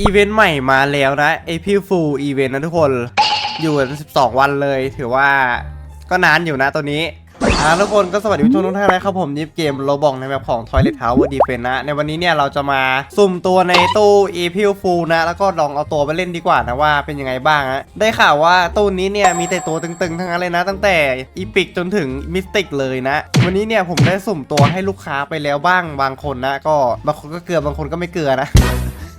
อีเวนต์ใหม่มาแล้วนะ April Fool อีเวนต์นะทุกคนอยู่กัน12 วันเลย ถือว่าก็นานอยู่นะตัวนี้อ่าทุกคนก็สวัสดีผู้ชมทุกท่านนะครับผมยิปเกมโรบอกในแบบของ Toilet Tower Defense นะ ในวันนี้เนี่ยเราจะมาสุ่มตัวในตู้ April Fool นะ แล้วก็ลองเอาตัวไปเล่นดีกว่านะว่าเป็นยังไงบ้างนะได้ข่าวว่าตู้นี้เนี่ยมีแต่ตัวตึงๆ ทั้งนั้นเลยนะ ตั้งแต่อีพิกจนถึงมิสติกเลยนะ วันนี้เนี่ยผมได้สุ่มตัวให้ลูกค้าไปแล้วบ้างบางคนนะ ก็บางคนก็เกลือบางคนก็ไม่เกลือนะ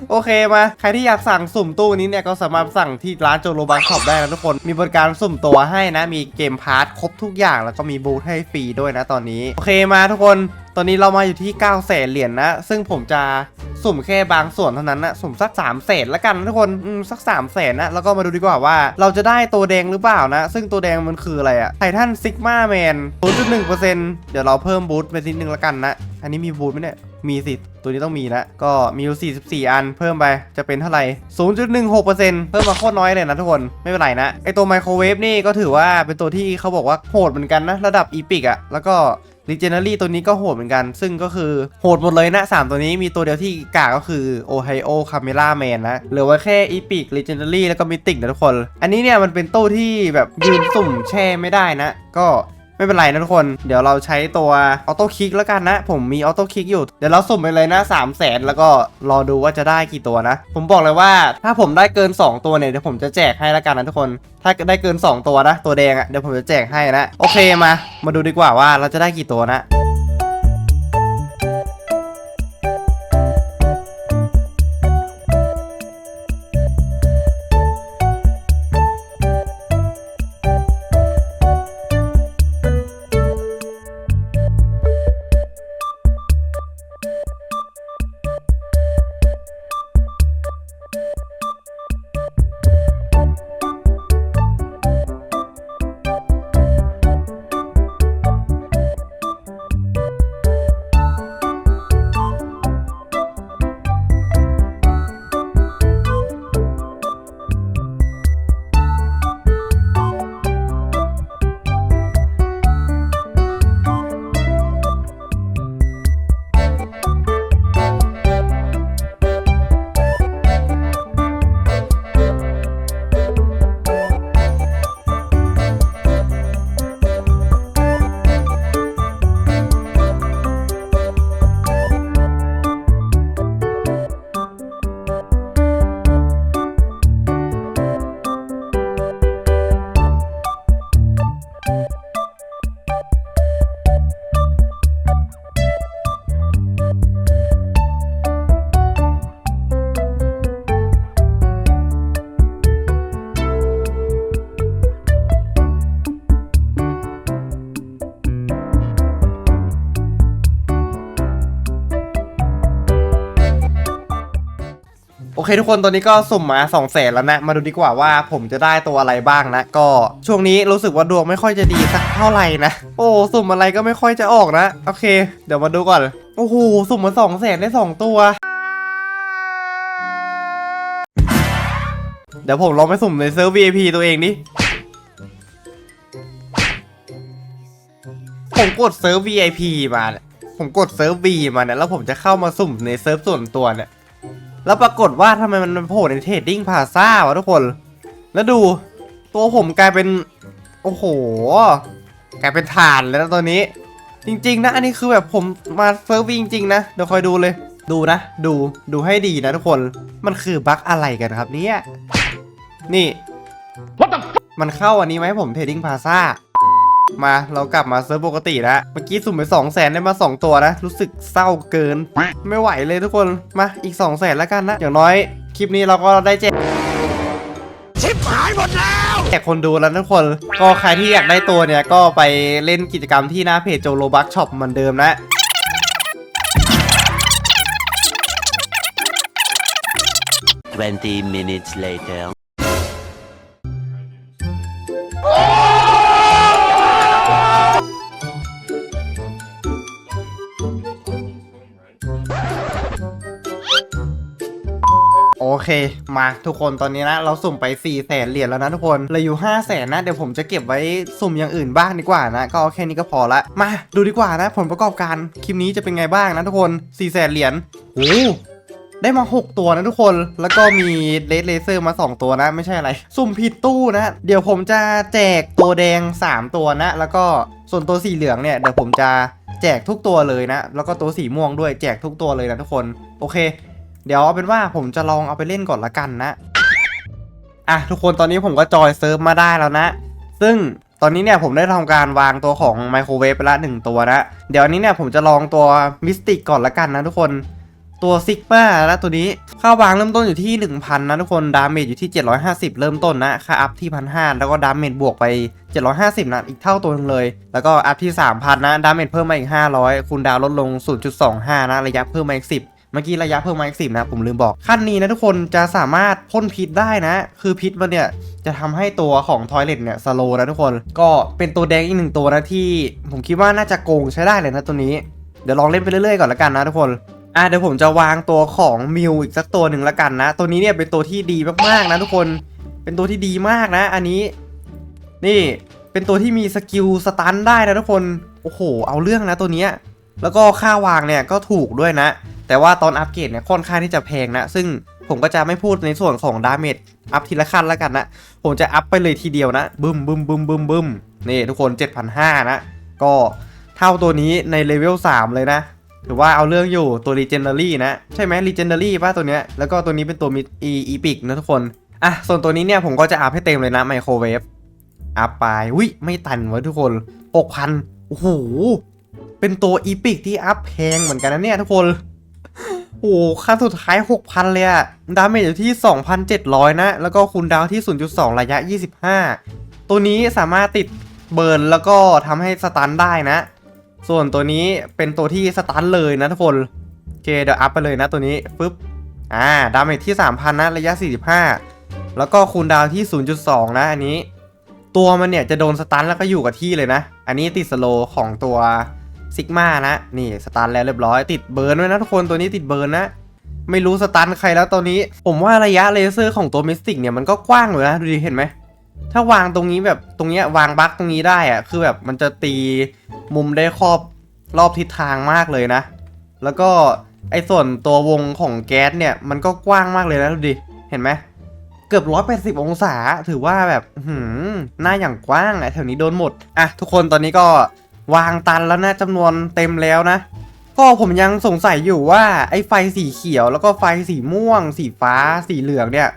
โอเคมา ใครที่อยากสั่งสุ่มตู้นี้เนี่ยก็สามารถสั่งที่ร้านโจโรบังช็อปได้นะทุกคน มีบริการสุ่มตัวให้นะ มีเกมพาร์ทครบทุกอย่างแล้วก็มีบูธให้ฟรีด้วยนะตอนนี้ โอเคมาทุกคน ตอนนี้เรามาอยู่ที่9แสนเหรียญนะซึ่งผมจะสุ่มแค่บางส่วนเท่านั้นนะสุ่มสัก3 0 0แสนละกันทุกคนสัก3 0 0แสนนะแล้วก็มาดูดีกว่าว่า เราจะได้ตัวแดงหรือเปล่านะ ซึ่งตัวแดงมันคืออะไรอะไททันซิกมาแมน0.1%เดี๋ยวเราเพิ่มบูธไปนิดนึงละกันนะ อันนี้มีบูธไหมเนี่ย มีสิตัวนี้ต้องมีนะก็มีอยู่44 อัน เพิ่มไปจะเป็นเท่าไหร่ 0.16%เพิ่มมาโคตรน้อยเลยนะทุกคนไม่เป็นไรนะไอตัวไมโครเวฟนี่ก็ถือว่าเป็นตัวที่เขาบอกว่าโหดเหมือนกันนะระดับอีพิกอะแล้วก็รีเจน a รี่ตัวนี้ก็โหดเหมือนกัน ซึ่งก็คือโหดหมดเลยนะ 3 ตัวนี้มีตัวเดียวที่กากก็คือ Ohio Camera Man นนะเหลือไว้แค่ Epic Legendary แล้วก็ Mythic นะทุกคน อันนี้เนี่ยมันเป็นตู้ที่แบบยืนสุ่มแช่ไม่ได้นะ ก็ ไม่เป็นไรนะทุกคน เดี๋ยวเราใช้ตัวออโต้คลิกแล้วกันนะ ผมมีออโต้คลิกอยู่ เดี๋ยวเราสุ่มไปเลยนะ3 0 0แสนแล้วก็รอดูว่าจะได้กี่ตัวนะ ผมบอกเลยว่าถ้าผมได้เกิน 2 ตัวเนี่ยเดี๋ยวผมจะแจกให้แล้วกันนะทุกคน ถ้าได้เกิน 2 ตัวนะ ตัวแดงอะ่ะเดี๋ยวผมจะแจกให้นะ โอเคมา มาดูดีกว่าว่าเราจะได้กี่ตัวนะ เคทุกคนตอนนี้ก็สุ่มมา2 0 0แสนแล้วนะ มาดูดีกว่าว่าผมจะได้ตัวอะไรบ้างนะ ก็ช่วงนี้รู้สึกว่าดวงไม่ค่อยจะดีสักเท่าไหร่นะ โอ้สุ่มอะไรก็ไม่ค่อยจะออกนะ โอเค เดี๋ยวมาดูก่อน โอ้โหสุ่มมา2 0 0แสนได้ 2 ตัว เดี๋ยวผมลองไปสุ่มในเซิร์ฟ VIP ตัวเองดิผมกดเซิร์ฟ VIP มาเนี่ยผมกดเซิร์ฟ V มาเนี่ยแล้วผมจะเข้ามาสุ่มในเซิร์ฟส่วนตัวเนี่ย แล้วปรากฏว่าทำไมมันโผล่ในเทรดดิ้งพาซ่าวะทุกคน แล้วดูตัวผมกลายเป็น โอ้โห กลายเป็นฐานเลยนะตัวนี้ จริง ๆ นะ อันนี้คือแบบผมมาเซิร์ฟจริงๆนะ เดี๋ยวคอยดูเลย ดูนะ ดู ดูให้ดีนะทุกคน มันคือบั๊กอะไรกันครับเนี่ย นี่ มันเข้าอันนี้ไหมผมเทรดดิ้งพาซ่า มาเรากลับมาเซิร์ฟปกติแล้วเมื่อกี้สุ่มไป2 0 0แสนได้มา 2 ตัวนะ รู้สึกเศร้าเกิน ไม่ไหวเลยทุกคนมาอีก 2 0 0แสนแล้วกันนะอย่างน้อยคลิปนี้เราก็ได้แจกชิบหายหมดแล้วแจกคนดูแล้วทุกคน ก็ใครที่อยากได้ตัวเนี่ยก็ไปเล่นกิจกรรมที่หน้าเพจโจโลบักช็อปเหมือนเดิมนะ20 minutes later. เคมาทุกคนตอนนี้นะเราสุ่มไป4ี่แสนเหรียญแล้วนะทุกคนเหลืออยู่5้าแสนนะเดี๋ยวผมจะเก็บไว้สุ่มอย่างอื่นบ้างดีกว่านะ ก็เอาแค่นี้ก็พอละ มาดูดีกว่านะผลประกอบการคลิปนี้จะเป็นไงบ้างนะทุกคน4ี่แสนเหรียญโอ้ได้มา 6 ตัวนะทุกคน แล้วก็มีเลดเลเซอร์มา 2 ตัวนะ ไม่ใช่อะไร สุ่มผิดตู้นะ เดี๋ยวผมจะแจกตัวแดง 3 ตัวนะ แล้วก็ส่วนตัวสีเหลืองเนี่ย เดี๋ยวผมจะแจกทุกตัวเลยนะ แล้วก็ตัวสีม่วงด้วยแจกทุกตัวเลยนะทุกคน โอเค เดี๋ยวเอาเป็นว่าผมจะลองเอาไปเล่นก่อนละกันนะ อะทุกคนตอนนี้ผมก็จอยเซิร์ฟมาได้แล้วนะ ซึ่งตอนนี้เนี่ยผมได้ทำการวางตัวของไมโครเวฟไปละหนึ่งตัวนะ เดี๋ยวอันนี้เนี่ยผมจะลองตัวมิสติกก่อนละกันนะทุกคน ตัวซิกมาแล้วตัวนี้ค่าวางเริ่มต้นอยู่ที่ 1000 นะทุกคน ดาเมจอยู่ที่ 750 เริ่มต้นนะ ค่าอัพที่ 1,500 แล้วก็ดาเมจบวกไป 750 นะ อีกเท่าตัวหนึงเลย แล้วก็อัพที่ 3,000 นะ ดาเมจเพิ่มมาอีก 500 คูณดาวลดลง 0.25 นะ ระยะเพิ่มมาอีก 10 มื่อกี้ระยะเพิ่มมาอีก10นะผมลืมบอกขั้นนี้นะทุกคนจะสามารถพ่นพิษได้นะ คือพิษมันเนี่ยจะทำให้ตัวของทอยเลทเนี่ยสโลนะทุกคน ก็เป็นตัวแดงอีกหนึ่งตัวนะที่ ผมคิดว่าน่าจะโกงใช้ได้เลยนะตัวนี้ เดี๋ยวลองเล่นไปเรื่อยๆก่อนละกันนะทุกคนอะเดี๋ยวผมจะวางตัวของมิวอีกสักตัวหนึ่งละกันนะ ตัวนี้เนี่ยเป็นตัวที่ดีมากๆนะทุกคนเป็นตัวที่ดีมากนะ อันนี้ นี่เป็นตัวที่มีสกิลสตันได้นะทุกคนโอ้โห เอาเรื่องนะตัวเนี้ยแล้วก็ค่าวางเนี่ยก็ถูกด้วยนะ แต่ว่าตอนอัปเกรดเนี่ยค่อนข้างที่จะแพงนะ ซึ่งผมก็จะไม่พูดในส่วนของดาเมจอัพทีละขั้นแล้วกันนะ ผมจะอัพไปเลยทีเดียวนะบึ้มบึ้มบึ้มบึ้มบึ้มนี่ทุกคน7,500นะก็เท่าตัวนี้ในเลเวล3เลยนะถือว่าเอาเรื่องอยู่ตัว Legendary นะ ใช่ไหม Legendary ป่ะตัวเนี้ยแล้วก็ตัวนี้เป็นตัวมิอีอีพิกนะทุกคนอะส่วนตัวนี้เนี่ยผมก็จะอัพให้เต็มเลยนะไมโครเวฟอัพไปวิไม่ตันวะทุกคน6,000โอ้โหเป็นตัวอีพิกที่อัพแพงเหมือนกันนะเนี่ยทุกคน โอ้ค่าสุดท้าย 6,000 เลยอะดาเมจอยู่ที่ 2,700 นะ แล้วก็คูณดาวที่ 0.2 ระยะ 25 ตัวนี้สามารถติดเบิร์นแล้วก็ทำให้สตันได้นะ ส่วนตัวนี้เป็นตัวที่สตันเลยนะทุกคนโอเคเดี๋ยวอัพไปเลยนะตัวนี้ปึ๊บอ่าดาเมจที่ 3,000 นะ ระยะ 45 แล้วก็คูณดาวที่ 0.2 นะอันนี้ ตัวมันเนี่ยจะโดนสตันแล้วก็อยู่กับที่เลยนะ อันนี้ติดสโลของตัว ซิกมานะ นี่สตันแล้วเรียบร้อยติดเบิร์นด้วยนะทุกคนตัวนี้ติดเบิร์นนะ ไม่รู้สตันใครแล้วตัวนี้ ผมว่าระยะเลเซอร์ของตัวมิสติกเนี่ยมันก็กว้างเลยนะดูดิเห็นไหมถ้าวางตรงนี้แบบตรงเนี้ยวางบั๊กตรงนี้ได้อะคือแบบมันจะตีมุมได้ครอบรอบทิศทางมากเลยนะ แล้วก็ไอ้ส่วนตัววงของแก๊สเนี่ยมันก็กว้างมากเลยนะดูดิเห็นไหมเกือบร้อยแปดสิบองศา ถือว่าแบบหืมหน้าอย่างกว้างอะแถวนี้โดนหมด อะ ทุกคนตอนนี้ก็ วางตันแล้วนะจำนวนเต็มแล้วนะ ก็ผมยังสงสัยอยู่ว่าไอ้ไฟสีเขียวแล้วก็ไฟสีม่วง สีฟ้า สีเหลืองเนี่ย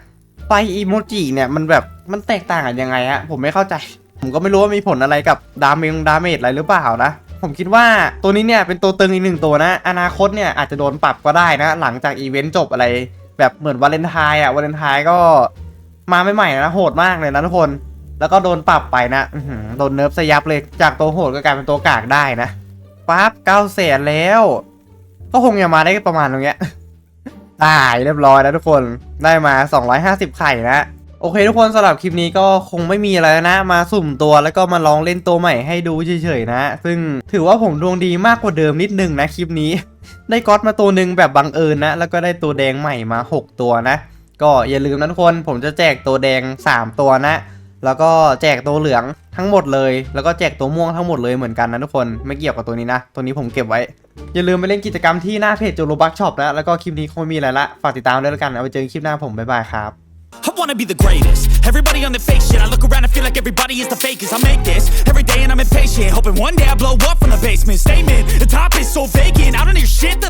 ไฟอีโมจิเนี่ยมันแบบมันแตกต่างกันยังไงฮะผมไม่เข้าใจ ผมก็ไม่รู้ว่ามีผลอะไรกับดาเมจดาเมจอะไรหรือเปล่านะผมคิดว่าตัวนี้เนี่ยเป็นตัวตึงอีกหนึ่งตัวนะ อนาคตเนี่ยอาจจะโดนปรับก็ได้นะ หลังจากอีเวนต์จบอะไร แบบเหมือนวาเลนไทน์อะวาเลนไทน์ก็มาใหม่ๆนะโหดมากเลยนะทุกคน แล้วก็โดนปรับไปนะโดนเนิร์ฟสยับเลย จากตัวโหดก็กลายเป็นตัวกากได้นะปั๊บเก้าแสนแล้ว ก็คงจะมาได้ประมาณตรงเนี้ยตายเรียบร้อยแล้วทุกคนได้มา 250 ไข่นะ โอเคทุกคนสำหรับคลิปนี้ก็คงไม่มีอะไรนะ มาสุ่มตัวแล้วก็มาลองเล่นตัวใหม่ให้ดูเฉยๆนะ ซึ่งถือว่าผมดวงดีมากกว่าเดิมนิดนึงนะคลิปนี้ ได้ก๊อตมาตัวหนึ่งแบบบังเอิญนะ แล้วก็ได้ตัวแดงใหม่มา 6 ตัวนะ ก็อย่าลืมนะทุกคนผมจะแจกตัวแดง 3 ตัวนะ แล้วก็แจกตัวเหลืองทั้งหมดเลย แล้วก็แจกตัวม่วงทั้งหมดเลยเหมือนกันนะทุกคนไม่เกี่ยวกับตัวนี้นะ ตัวนี้ผมเก็บไว้ อย่าลืมไปเล่นกิจกรรมที่หน้าเพจจูโรบักช็อปนะแล้วก็คลิปนี้คงไม่มีอะไรละ ฝากติดตามด้วยแล้วกันเอาไปเจอคลิปหน้าผมบ๊ายบายครับ I wanna be the greatest. Everybody on the fake shit. I look around and feel like everybody is the fakest. I make this every day and I'm impatient. Hoping one day I blow up from the basement. Statement, the top is so vacant. I don't hear shit that